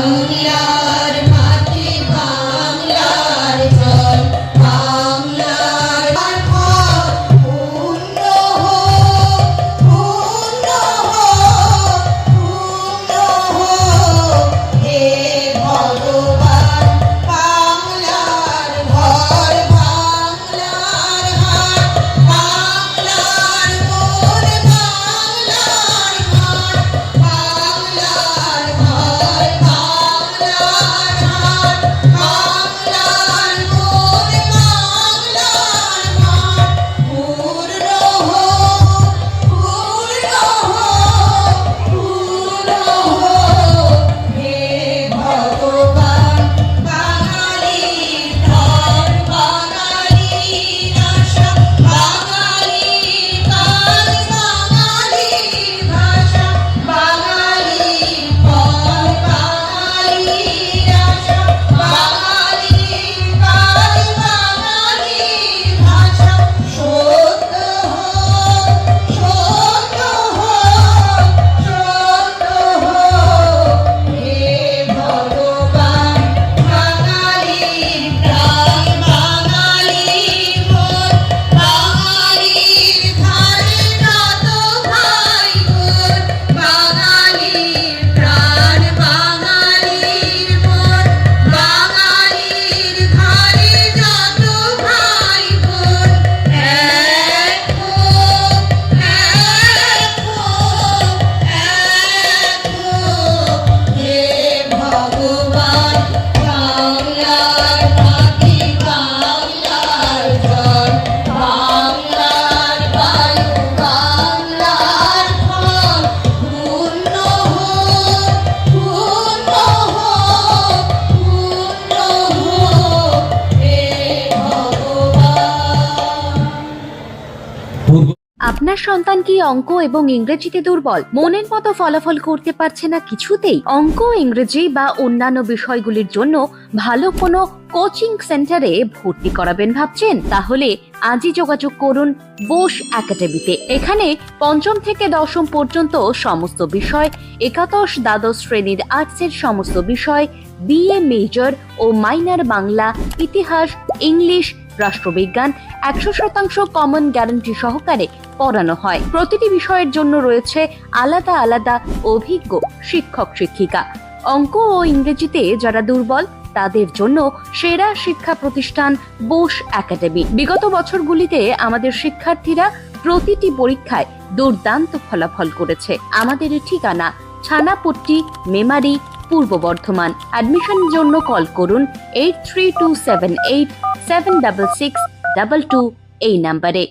അല്ല আপনার সন্তান কি অঙ্ক এবং ইংরেজিতে দুর্বল? মনের মতো ফলাফল করতে পারছে না কিছুতেই? অঙ্ক, ইংরেজি বা অন্যান্য বিষয়গুলির জন্য ভালো কোনো কোচিং সেন্টারে ভর্তি করাবেন ভাবছেন? তাহলে আজই যোগাযোগ করুন বোস একাডেমিতে। এখানে পঞ্চম থেকে দশম পর্যন্ত সমস্ত বিষয়, একাদশ, দ্বাদশ শ্রেণির আর্টসের সমস্ত বিষয়, বিএ, মেজর ও মাইনার বাংলা, ইতিহাস, ইংলিশ, রাষ্ট্রবিজ্ঞান, একশো শতাংশ কমন গ্যারান্টি সহকারে পড়ানো হয়। প্রতিটি বিষয়ের জন্য রয়েছে আলাদা আলাদা অভিজ্ঞ শিক্ষক, শিক্ষিকা। অঙ্ক ও ইংরেজিতে যারা দুর্বল, তাদের জন্য সেরা শিক্ষা প্রতিষ্ঠান বোস একাডেমি। বিগত বছরগুলিতে আমাদের শিক্ষার্থীরা প্রতিটি পরীক্ষায় দুর্দান্ত ফলাফল করেছে। আমাদের ঠিকানা ছানাপট্টি, মেমারি, পূর্ব বর্ধমান। অ্যাডমিশনের জন্য কল করুন eight three two seven eight seven double six double two এই নাম্বারে